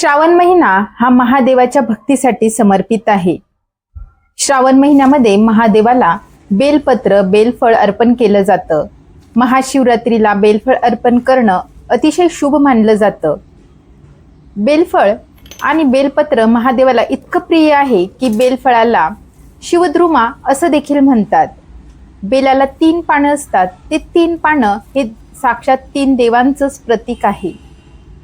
श्रावण महिना हा महादेवाच्या भक्तीसाठी समर्पित आहे. श्रावण महिन्यामध्ये महादेवाला बेलपत्र बेलफळ अर्पण केलं जातं. महाशिवरात्रीला बेलफळ अर्पण करणं अतिशय शुभ मानलं जातं. बेलफळ आणि बेलपत्र महादेवाला इतकं प्रिय आहे की बेलफळाला शिवद्रुमा असं देखील म्हणतात. बेलाला तीन पानं असतात. ते तीन पानं हे साक्षात तीन देवांचंच प्रतीक आहे.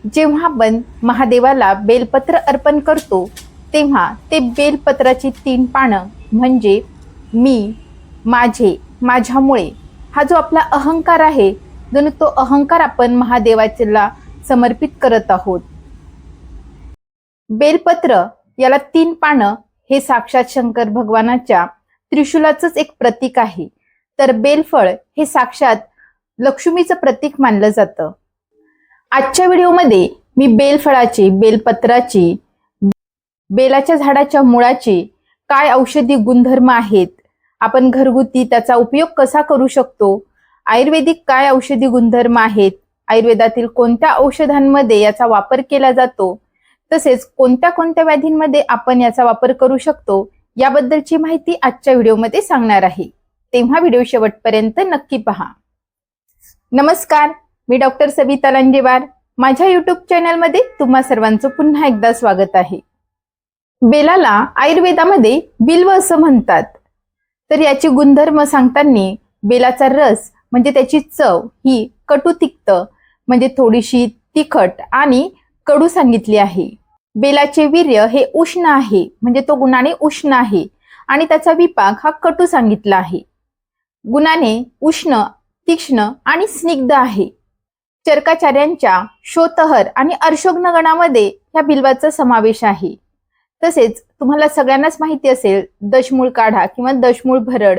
जेव्हा आपण महादेवाला बेलपत्र अर्पण करतो तेव्हा ते बेलपत्राची तीन पानं म्हणजे मी माझे माझ्यामुळे हा जो आपला अहंकार आहे जणू तो अहंकार आपण महादेवाला समर्पित करत आहोत. बेलपत्र याला तीन पानं हे साक्षात शंकर भगवानाच्या त्रिशूलाचंच एक प्रतीक आहे. तर बेलफळ हे साक्षात लक्ष्मीचं प्रतीक मानलं जातं. आजच्या व्हिडिओमध्ये मी बेलफळाची बेलपत्राची बेलाच्या झाडाच्या मुळाची काय औषधी गुणधर्म आहेत आपण घरगुती त्याचा उपयोग कसा करू शकतो आयुर्वेदिक काय औषधी गुणधर्म आहेत आयुर्वेदातील कोणत्या औषधांमध्ये याचा वापर केला जातो तसेच कोणत्या कोणत्या व्याधींमध्ये आपण याचा वापर करू शकतो याबद्दलची माहिती आजच्या व्हिडिओमध्ये सांगणार आहे. तेव्हा व्हिडिओ शेवटपर्यंत नक्की पहा. नमस्कार मी डॉक्टर सविता लांजेवार माझ्या युट्यूब चॅनलमध्ये तुम्हा सर्वांचं पुन्हा एकदा स्वागत आहे. बेलाला आयुर्वेदामध्ये बिल्व असं म्हणतात. तर याची गुणधर्म सांगताना बेलाचा रस म्हणजे त्याची चव ही कटू तिक्त म्हणजे थोडीशी तिखट आणि कडू सांगितली आहे. बेलाचे वीर्य हे उष्ण आहे म्हणजे तो गुणाने उष्ण आहे आणि त्याचा विपाक हा कटू सांगितला आहे. गुणाने उष्ण तीक्ष्ण आणि स्निग्ध आहे. चर्काचार्यांच्या शोतहर आणि अर्शोग्न गणामध्ये ह्या बिल्वाचा समावेश आहे. तसेच तुम्हाला सगळ्यांनाच माहिती असेल दशमूळ काढा किंवा दशमूळ भरड.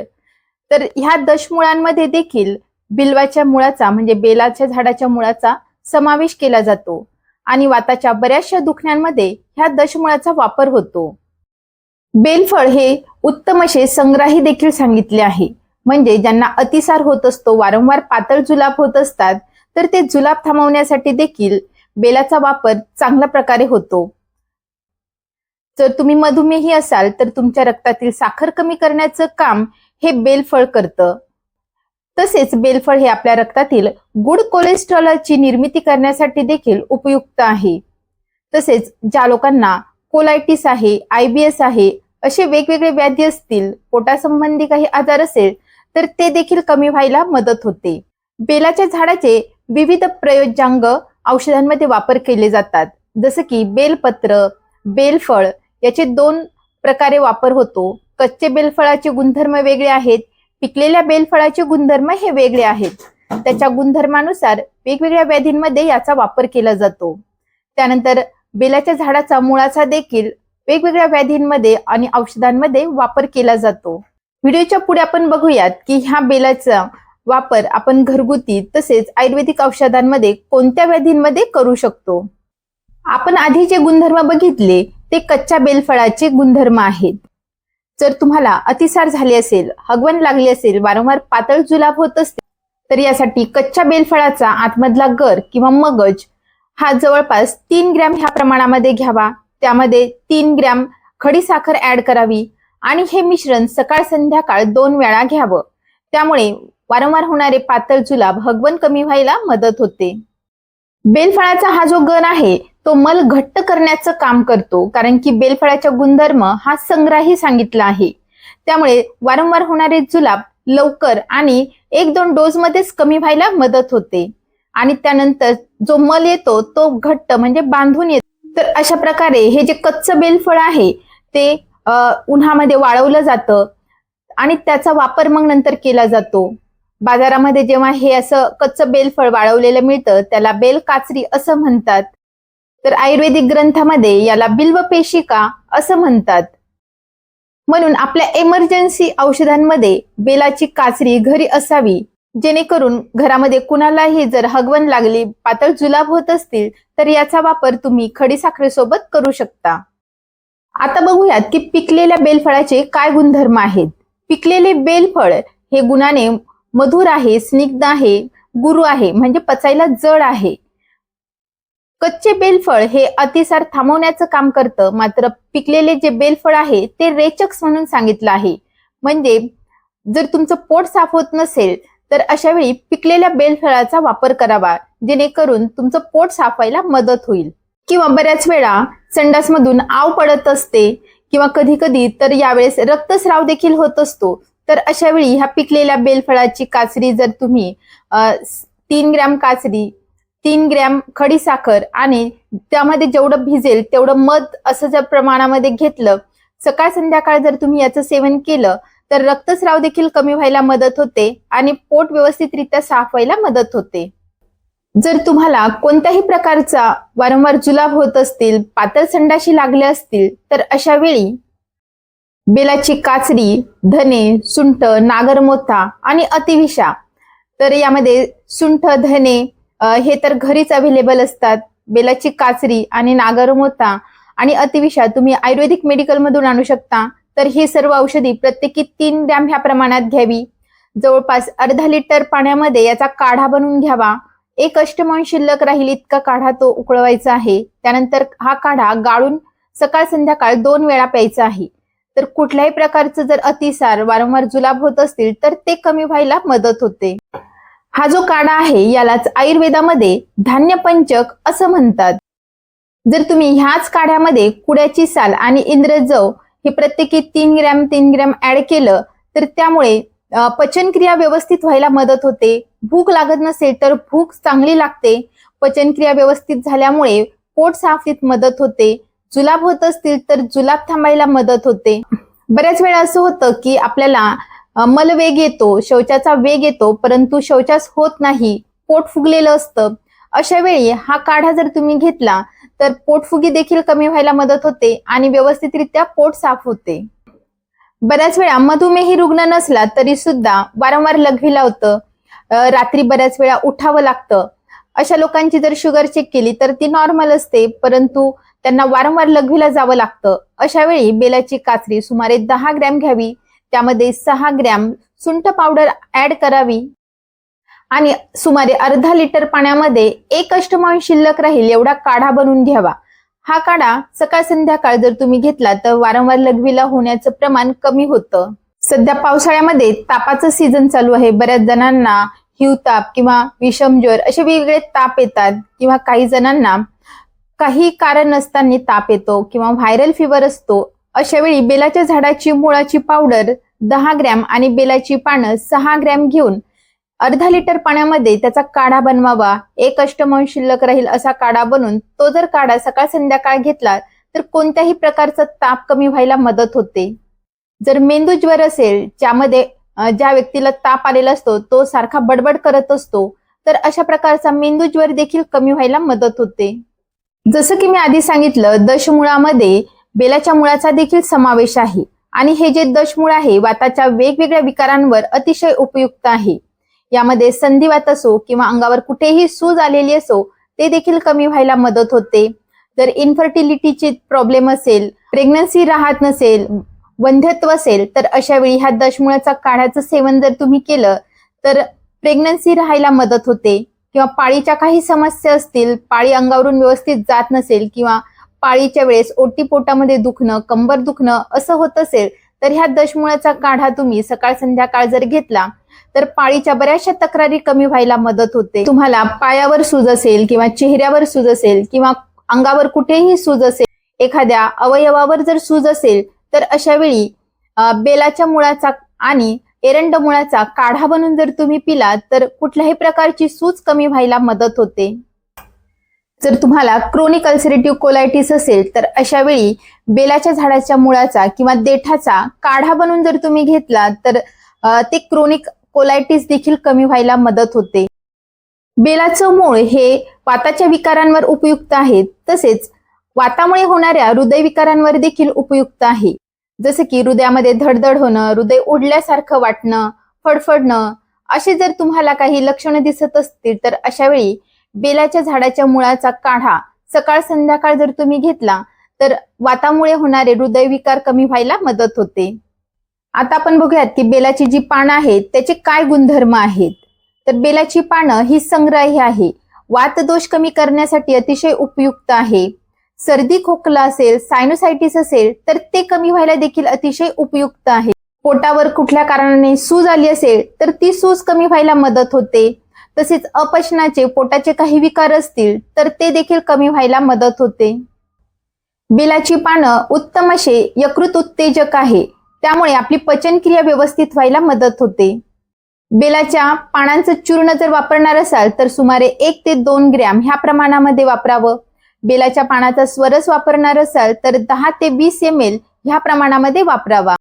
तर ह्या दशमुळांमध्ये देखील बिल्वाच्या मुळाचा म्हणजे बेलाच्या झाडाच्या मुळाचा समावेश केला जातो आणि वाताच्या बऱ्याचशा दुखण्यांमध्ये ह्या दशमुळाचा वापर होतो. बेलफळ हे उत्तम असे संग्राही देखील सांगितले आहे. म्हणजे ज्यांना अतिसार होत असतो वारंवार पातळ जुलाब होत असतात तर ते जुलाब थांबवण्यासाठी देखील बेलाचा वापर चांगल्या प्रकारे होतो. जर तुम्ही मधुमेही असाल तर तुमच्या रक्तातील साखर कमी करण्याचं काम हे बेलफळ करतं. तसेच बेलफळ हे आपल्या रक्तातील गुड कोलेस्ट्रॉलची निर्मिती करण्यासाठी देखील उपयुक्त आहे. तसेच ज्या लोकांना कोलायटिस आहे आयबीएस आहे असे वेगवेगळे व्याधी असतील पोटासंबंधी काही आजार असेल तर ते देखील कमी व्हायला मदत होते. बेलाच्या झाडाचे विविध प्रयोज्यांग औषधांमध्ये वापर केले जातात. जसं की बेलपत्र बेलफळ याचे दोन प्रकारे वापर होतो. कच्चे बेलफळाचे गुणधर्म वेगळे आहेत. पिकलेल्या बेलफळाचे गुणधर्म हे वेगळे आहेत. त्याच्या गुणधर्मानुसार वेगवेगळ्या व्याधींमध्ये याचा वापर केला जातो. त्यानंतर बेलाच्या झाडाचा मुळाचा देखील वेगवेगळ्या व्याधींमध्ये आणि औषधांमध्ये वापर केला जातो. व्हिडिओच्या पुढे आपण बघूयात की ह्या बेलाचा वापर आपण घरगुती तसेच आयुर्वेदिक औषधांमध्ये कोणत्या व्याधींमध्ये करू शकतो? आपण आधी जे गुणधर्म बघितले ते कच्च्या बेलफळाचे गुणधर्म आहेत. जर तुम्हाला अतिसार झाले असेल हगवण लागली असेल वारंवार पातळ जुलाब होत असते तर यासाठी कच्च्या बेलफळाचा आतमधला गर किंवा मगज हा जवळपास तीन ग्रॅम ह्या प्रमाणामध्ये घ्यावा. त्यामध्ये तीन ग्रॅम खडी साखर ऍड करावी आणि हे मिश्रण सकाळ संध्याकाळ दोन वेळा घ्यावं. त्यामुळे वारंवार होणारे पातळ जुलाब हगवण कमी व्हायला मदत होते. बेलफळाचा हा जो गण आहे तो मल घट्ट करण्याचं काम करतो कारण की बेलफळाच्या गुणधर्म हा संग्राही सांगितला आहे. त्यामुळे वारंवार होणारे जुलाब लवकर आणि एक दोन डोस मध्येच कमी व्हायला मदत होते. आणि त्यानंतर जो मल येतो तो घट्ट म्हणजे बांधून येतो. तर अशा प्रकारे हे जे कच्चं बेलफळ आहे ते उन्हामध्ये वाळवलं जातं आणि त्याचा वापर मग नंतर केला जातो. बाजारामध्ये जेव्हा हे असं कच्चं बेलफळ वाळवलेलं मिळतं त्याला बेल काचरी असं म्हणतात. तर आयुर्वेदिक ग्रंथामध्ये याला बिल्व पेशिका असं म्हणतात. म्हणून आपल्या एमर्जन्सी औषधांमध्ये बेलाची काचरी घरी असावी जेणेकरून घरामध्ये कुणालाही जर हगवण लागली पातळ जुलाब होत असतील तर याचा वापर तुम्ही खडीसाखरेसोबत करू शकता. आता बघूयात की पिकलेल्या बेलफळाचे काय गुणधर्म आहेत. पिकलेले बेलफळ हे गुणाने मधुर आहे स्निग्ध आहे गुरु आहे म्हणजे पचायला जड आहे. कच्चे बेलफळ हे अतिसार थांबवण्याचं काम करतं मात्र पिकलेले जे बेलफळ आहे ते रेचक्स म्हणून सांगितलं आहे. म्हणजे जर तुमचं पोट साफ होत नसेल तर अशा वेळी पिकलेल्या बेलफळाचा वापर करावा जेणेकरून तुमचं पोट साफ व्हायला मदत होईल. किंवा बऱ्याच वेळा संडासमधून आव पडत असते किंवा कधी कधी तर यावेळेस रक्तस्राव देखील होत असतो तर अशा वेळी ह्या पिकलेल्या बेलफळाची काचरी जर तुम्ही तीन ग्रॅम काचरी तीन ग्रॅम खडीसाखर आणि त्यामध्ये जेवढं भिजेल तेवढं मध असं जर प्रमाणामध्ये घेतलं सकाळ संध्याकाळ जर तुम्ही याचं सेवन केलं तर रक्तस्राव देखील कमी व्हायला मदत होते आणि पोट व्यवस्थितरित्या साफ व्हायला मदत होते. जर तुम्हाला कोणत्याही प्रकारचा वारंवार जुलाब होत असतील पातळ संडाशी लागले असतील तर अशा वेळी बेलाची काचरी धने सुंठ नागरमोथा आणि अतिविषा. तर यामध्ये सुंठ धने हे तर घरीच अवेलेबल असतात. बेलाची काचरी आणि नागरमोथा आणि अतिविषा तुम्ही आयुर्वेदिक मेडिकल मधून आणू शकता. तर ही सर्व औषधी प्रत्येकी तीन ग्रॅम ह्या प्रमाणात घ्यावी. जवळपास अर्धा लिटर पाण्यामध्ये याचा काढा बनवून घ्यावा. एक अष्टमान शिल्लक राहील इतका काढा तो उकळवायचा आहे. त्यानंतर हा काढा गाळून सकाळ संध्याकाळ दोन वेळा प्यायचा आहे. तर कुठल्याही प्रकारचं जर अतिसार वारंवार जुलाब होत असतील तर ते कमी व्हायला मदत होते. हा जो काढा आहे यालाच आयुर्वेदामध्ये धान्य पंचक असं म्हणतात. जर तुम्ही ह्याच काढ्यामध्ये कुड्याची साल आणि इंद्रजव हे प्रत्येकी तीन ग्रॅम तीन ग्रॅम ऍड केलं तर त्यामुळे पचनक्रिया व्यवस्थित व्हायला मदत होते. भूक लागत नसेल तर भूक चांगली लागते. पचनक्रिया व्यवस्थित झाल्यामुळे पोट साफीत मदत होते. जुलाब होत असतील तर जुलाब थांबायला मदत होते. बऱ्याच वेळा असं होतं की आपल्याला मल मलवेग येतो शौचाचा वेग येतो परंतु शौचास होत नाही पोट फुगलेलं असतं. अशा वेळी हा काढा जर तुम्ही घेतला तर पोटफुगी देखील कमी व्हायला मदत होते आणि व्यवस्थितरित्या पोट साफ होते. बऱ्याच वेळा मधुमेही रुग्ण नसला तरी सुद्धा वारंवार लघवीला होतं रात्री बऱ्याच वेळा उठावं लागतं. अशा लोकांची जर शुगर चेक केली तर ती नॉर्मल असते परंतु त्यांना वारंवार लघवीला जावं लागतं. अशा वेळी बेलाची काचरी सुमारे दहा ग्रॅम घ्यावी. त्यामध्ये सहा ग्रॅम सुंठ पावडर ऍड करावी. आणि सुमारे अर्धा लिटर पाण्यामध्ये एक अष्टमान शिल्लक राहील एवढा काढा बनवून घ्यावा. हा काढा सकाळ संध्याकाळ जर तुम्ही घेतला तर वारंवार लघवीला होण्याचं प्रमाण कमी होतं. सध्या पावसाळ्यामध्ये तापाचं सीझन चालू आहे. बऱ्याच जणांना हिवताप किंवा विषमज्वर असे वेगवेगळे ताप येतात किंवा काही जणांना काही कारण नसताना ताप येतो किंवा व्हायरल फिवर असतो अशा वेळी बेलाच्या झाडाची मुळाची पावडर दहा ग्रॅम आणि बेलाची पानं सहा ग्रॅम घेऊन अर्धा लिटर पाण्यामध्ये त्याचा काढा बनवावा. एक अष्टमन शिल्लक राहील असा काढा बनवून तो जर काढा सकाळ संध्याकाळ घेतला तर कोणत्याही प्रकारचा ताप कमी व्हायला मदत होते. जर मेंदू ज्वर असेल ज्यामध्ये ज्या व्यक्तीला ताप आलेला असतो तो सारखा बडबड करत असतो तर अशा प्रकारचा मेंदू ज्वर देखील कमी व्हायला मदत होते. जसं की मी आधी सांगितलं दशमुळामध्ये बेलाच्या मुळाचा देखील समावेश आहे. आणि हे जे दशमूळ आहे वाताच्या वेगवेगळ्या विकारांवर अतिशय उपयुक्त आहे. यामध्ये संधिवात असो किंवा अंगावर कुठेही सूज आलेली असो ते देखील कमी व्हायला मदत होते. जर इन्फर्टिलिटीचे प्रॉब्लेम असेल प्रेग्नन्सी राहत नसेल वंध्यत्व असेल तर अशा वेळी ह्या दशमुळाचा काढ्याचं सेवन जर तुम्ही केलं तर प्रेग्नन्सी राहायला मदत होते. किंवा पाळीच्या काही समस्या असतील पाळी अंगावरून व्यवस्थित जात नसेल किंवा पाळीच्या वेळेस ओटी पोटामध्ये दुखणं कंबर दुखणं असं होत असेल तर ह्या दशमुळाचा काढा तुम्ही सकाळ संध्याकाळ जर घेतला तर पाळीच्या बऱ्याचशा तक्रारी कमी व्हायला मदत होते. तुम्हाला पायावर सूज असेल किंवा चेहऱ्यावर सूज असेल किंवा अंगावर कुठेही सूज असेल एखाद्या अवयवावर जर सूज असेल तर अशा वेळी बेलाच्या मुळाचा आणि एरंड मुळाचा काढा बनवून जर तुम्ही पिला तर कुठल्याही प्रकारची सूज कमी व्हायला मदत होते. जर तुम्हाला क्रोनिक अल्सरेटिव्ह कोलायटिस असेल तर अशा वेळी बेलाच्या झाडाच्या मुळाचा किंवा देठाचा काढा बनवून जर तुम्ही घेतला तर ते क्रोनिक कोलायटिस देखील कमी व्हायला मदत होते. बेलाचं मूळ हे वाताच्या विकारांवर उपयुक्त आहे तसेच वातामुळे होणाऱ्या हृदयविकारांवर देखील उपयुक्त आहे. जसं की हृदयामध्ये धडधड होणं हृदय उडल्यासारखं वाटणं फडफडणं असे जर तुम्हाला काही लक्षणं दिसत असतील तर अशा वेळी बेलाच्या झाडाच्या मुळाचा काढा. सकाळ संध्याकाळ जर तुम्ही घेतला तर वातामुळे होणारे हृदयविकार कमी व्हायला मदत होते. आता आपण बघूयात की बेलाची जी पानं आहेत त्याचे काय गुणधर्म आहेत? तर बेलाची पानं ही संग्राही आहे. वातदोष कमी करण्यासाठी अतिशय उपयुक्त आहे. सर्दी खोकला असेल सायनोसायटिस असेल तर ते कमी व्हायला देखील अतिशय उपयुक्त आहे. पोटावर कुठल्या कारणाने सूज आली असेल तर ती सूज कमी व्हायला मदत होते. तसेच अपचनाचे पोटाचे काही विकार असतील तर ते देखील कमी व्हायला मदत होते. बेलाची पानं उत्तम असे यकृत उत्तेजक आहे. त्यामुळे आपली पचनक्रिया व्यवस्थित व्हायला मदत होते. बेलाच्या पानांचं चूर्ण जर वापरणार असाल तर सुमारे एक ते दोन ग्रॅम ह्या प्रमाणामध्ये वापरावं. बेलाच्या पानाचा स्वरस वापरणार असाल तर दहा ते वीस एम एल ह्या प्रमाणामध्ये वापरावा.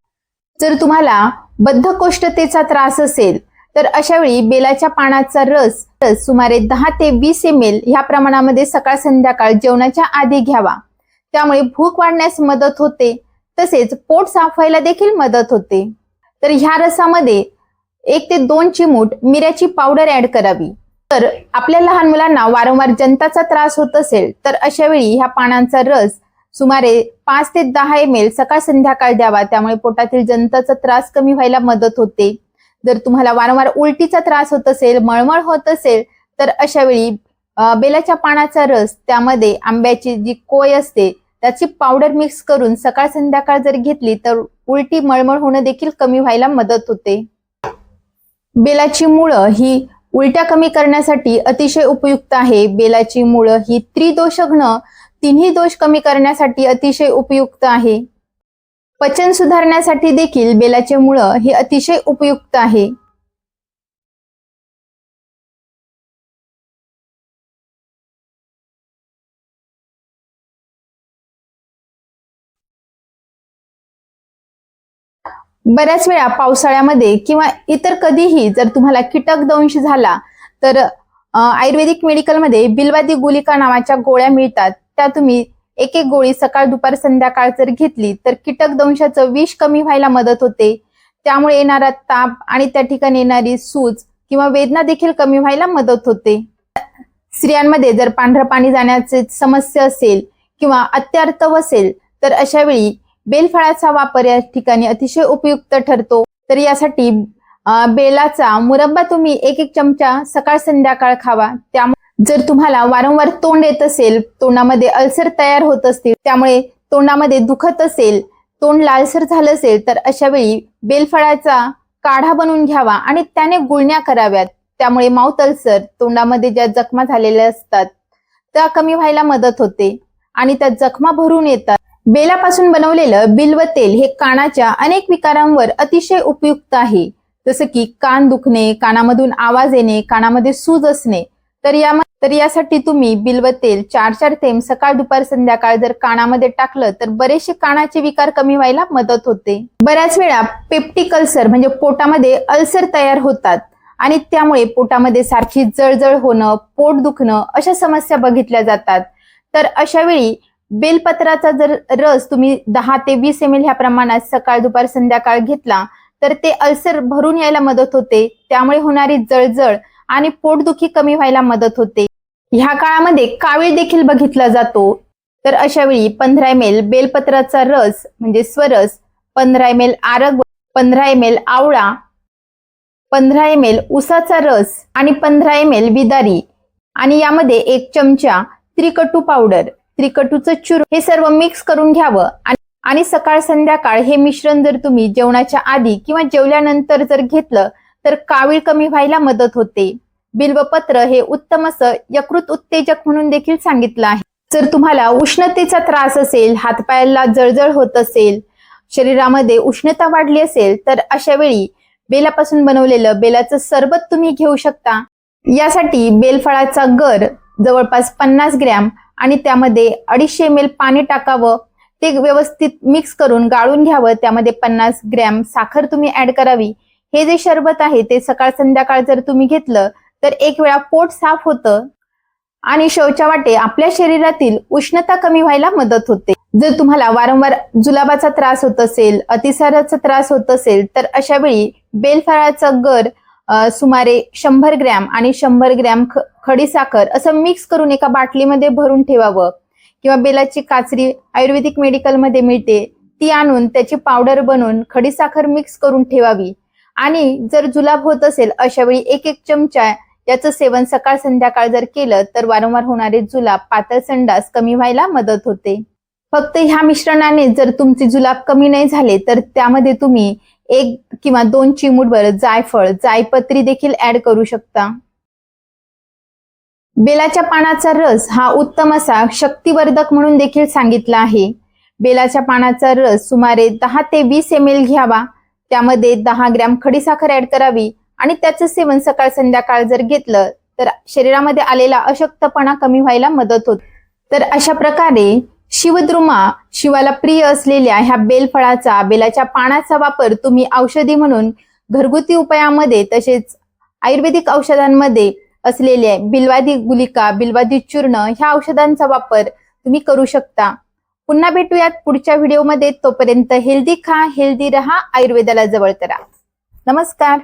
जर तुम्हाला बद्धकोष्ठतेचा त्रास असेल तर अशा वेळी बेलाच्या पानाचा रस रस सुमारे दहा ते वीस एम एल ह्या प्रमाणामध्ये सकाळ संध्याकाळ जेवणाच्या आधी घ्यावा. त्यामुळे भूक वाढण्यास मदत होते तसेच पोट साफ व्हायला देखील मदत होते. तर ह्या रसामध्ये एक ते दोन चिमूट मिऱ्याची पावडर ऍड करावी. तर आपल्या लहान मुलांना वारंवार जंताचा त्रास होत असेल तर अशा वेळी ह्या पानांचा रस सुमारे पाच ते दहा एम एल सकाळ संध्याकाळ द्यावा. त्यामुळे पोटातील जंताचा त्रास कमी व्हायला मदत होते. जर तुम्हाला वारंवार उलटीचा त्रास होत असेल मळमळ होत असेल तर अशा वेळी बेलाच्या पानाचा रस त्यामध्ये आंब्याची जी कोय असते त्याची पावडर मिक्स करून सकाळ संध्याकाळ जर घेतली तर उलटी मळमळ होणं देखील कमी व्हायला मदत होते. बेलाची मुळं ही उलट्या कमी करण्यासाठी अतिशय उपयुक्त आहे. बेलाची मुळं ही त्रिदोषघ्न तिन्ही दोष कमी करण्यासाठी अतिशय उपयुक्त आहे. पचन सुधारण्यासाठी देखील बेलाचे मुळं हे अतिशय उपयुक्त आहे. बऱ्याच वेळा पावसाळ्यामध्ये किंवा इतर कधीही जर तुम्हाला कीटक दंश झाला तर आयुर्वेदिक मेडिकलमध्ये बिलवादी गुलिका नावाच्या गोळ्या मिळतात. त्या तुम्ही एक एक गोळी सकाळ दुपार संध्याकाळ जर घेतली तर कीटक दंशाचं विष कमी व्हायला मदत होते. त्यामुळे येणारा ताप आणि त्या ठिकाणी येणारी सूज किंवा वेदना देखील कमी व्हायला मदत होते. स्त्रियांमध्ये जर पांढरं पाणी जाण्याचे समस्या असेल किंवा अत्यार्थव असेल तर अशा वेळी बेलफळाचा वापर या ठिकाणी अतिशय उपयुक्त ठरतो. तर यासाठी बेलाचा मुरब्बा तुम्ही एक एक चमचा सकाळ संध्याकाळ खावा. त्यामुळे जर तुम्हाला वारंवार तोंड येत असेल तोंडामध्ये अल्सर तयार होत असतील त्यामुळे तोंडामध्ये दुखत असेल तोंड लालसर झालं असेल तर अशा वेळी बेलफळाचा काढा बनवून घ्यावा आणि त्याने गुळण्या कराव्यात. त्यामुळे माउथ अल्सर तोंडामध्ये ज्या जखमा झालेल्या असतात त्या कमी व्हायला मदत होते आणि त्या जखमा भरून येतात. बेलापासून बनवलेलं बिल्व तेल हे कानाच्या अनेक विकारांवर अतिशय उपयुक्त आहे. जसं की कान दुखणे कानामधून आवाज येणे कानामध्ये सूज असणे. तर या तर यासाठी तुम्ही बिल्व तेल चार चार थेंब सकाळ दुपार संध्याकाळ जर कानामध्ये टाकलं तर बरेचसे कानाचे विकार कमी व्हायला मदत होते. बऱ्याच वेळा पेप्टिक अल्सर म्हणजे पोटामध्ये अल्सर तयार होतात आणि त्यामुळे पोटामध्ये सारखी जळजळ होणं पोट दुखणं अशा समस्या बघितल्या जातात. तर अशा वेळी बेलपत्राचा जर रस तुम्ही दहा ते वीस एम एल ह्या प्रमाणात सकाळ दुपार संध्याकाळ घेतला तर ते अल्सर भरून यायला मदत होते. त्यामुळे होणारी जळजळ आणि पोटदुखी कमी व्हायला मदत होते. ह्या काळामध्ये कावीळ देखील बघितला जातो. तर अशा वेळी पंधरा एम एल बेलपत्राचा रस म्हणजे स्वरस पंधरा एम एल आरग पंधरा एम एल आवळा पंधरा एम एल उसाचा रस आणि पंधरा एम एल विदारी. आणि यामध्ये एक चमचा त्रिकटू पावडर. त्रिकटूचं चूर हे सर्व मिक्स करून घ्यावं. आणि सकाळ संध्याकाळ हे मिश्रण जर तुम्ही जेवणाच्या आधी किंवा जेवल्यानंतर जर घेतलं तर कावीळ कमी व्हायला मदत होते. बिल्वपत्र हे उत्तम असं यकृत उत्तेजक म्हणून देखील सांगितलं आहे. जर तुम्हाला उष्णतेचा त्रास असेल हातपायाला जळजळ होत असेल शरीरामध्ये उष्णता वाढली असेल तर अशा वेळी बेलापासून बनवलेलं बेलाचं सरबत तुम्ही घेऊ शकता. यासाठी बेलफळाचा गर जवळपास पन्नास ग्रॅम आणि त्यामध्ये अडीचशे एम एल पाणी टाकावं. ते व्यवस्थित मिक्स करून गाळून घ्यावं. त्यामध्ये पन्नास ग्रॅम साखर तुम्ही ऍड करावी. हे जे शरबत आहे ते सकाळ संध्याकाळ जर तुम्ही घेतलं तर एक वेळा पोट साफ होतं आणि शौचा वाटे आपल्या शरीरातील उष्णता कमी व्हायला मदत होते. जर तुम्हाला वारंवार जुलाबाचा त्रास होत असेल अतिसाराचा त्रास होत असेल तर अशा वेळी बेलफळाचं गर सुमारे शंभर ग्रॅम आणि शंभर ग्रॅम खडीसाखर खडी साखर असं मिक्स करून एका बाटलीमध्ये भरून ठेवावं. किंवा बेलाची काचरी आयुर्वेदिक मेडिकलमध्ये मिळते ती आणून त्याची पावडर बनवून खडी साखर मिक्स करून ठेवावी. आणि जर जुलाब होत असेल अशा वेळी एक एक चमचा याचं सेवन सकाळ संध्याकाळ जर केलं तर वारंवार होणारे जुलाब पातळ संडास कमी व्हायला मदत होते. फक्त ह्या मिश्रणाने जर तुमचे जुलाब कमी नाही झाले तर त्यामध्ये तुम्ही एक किंवा दोन चिमूटभर जायफळ जायपत्री देखील ऍड करू शकता. बेलाच्या पानाचा रस हा उत्तम असा शक्तिवर्धक म्हणून देखील सांगितला आहे. बेलाच्या पानाचा रस सुमारे दहा ते वीस एम एल घ्यावा. त्यामध्ये दहा ग्रॅम खडीसाखर ऍड करावी आणि त्याचं सेवन सकाळ संध्याकाळ जर घेतलं तर शरीरामध्ये आलेला अशक्तपणा कमी व्हायला मदत होत. तर अशा प्रकारे शिवद्रुमा शिवाला प्रिय असलेल्या ह्या बेलफळाचा बेलाच्या पानाचा वापर तुम्ही औषधी म्हणून घरगुती उपायामध्ये तसेच आयुर्वेदिक औषधांमध्ये असलेले बिलवादी गुलिका बिलवादी चूर्ण ह्या औषधांचा वापर तुम्ही करू शकता. पुन्हा भेटूयात पुढच्या व्हिडिओमध्ये. तोपर्यंत हेल्दी खा हेल्दी रहा आयुर्वेदाला जवळ करा. नमस्कार.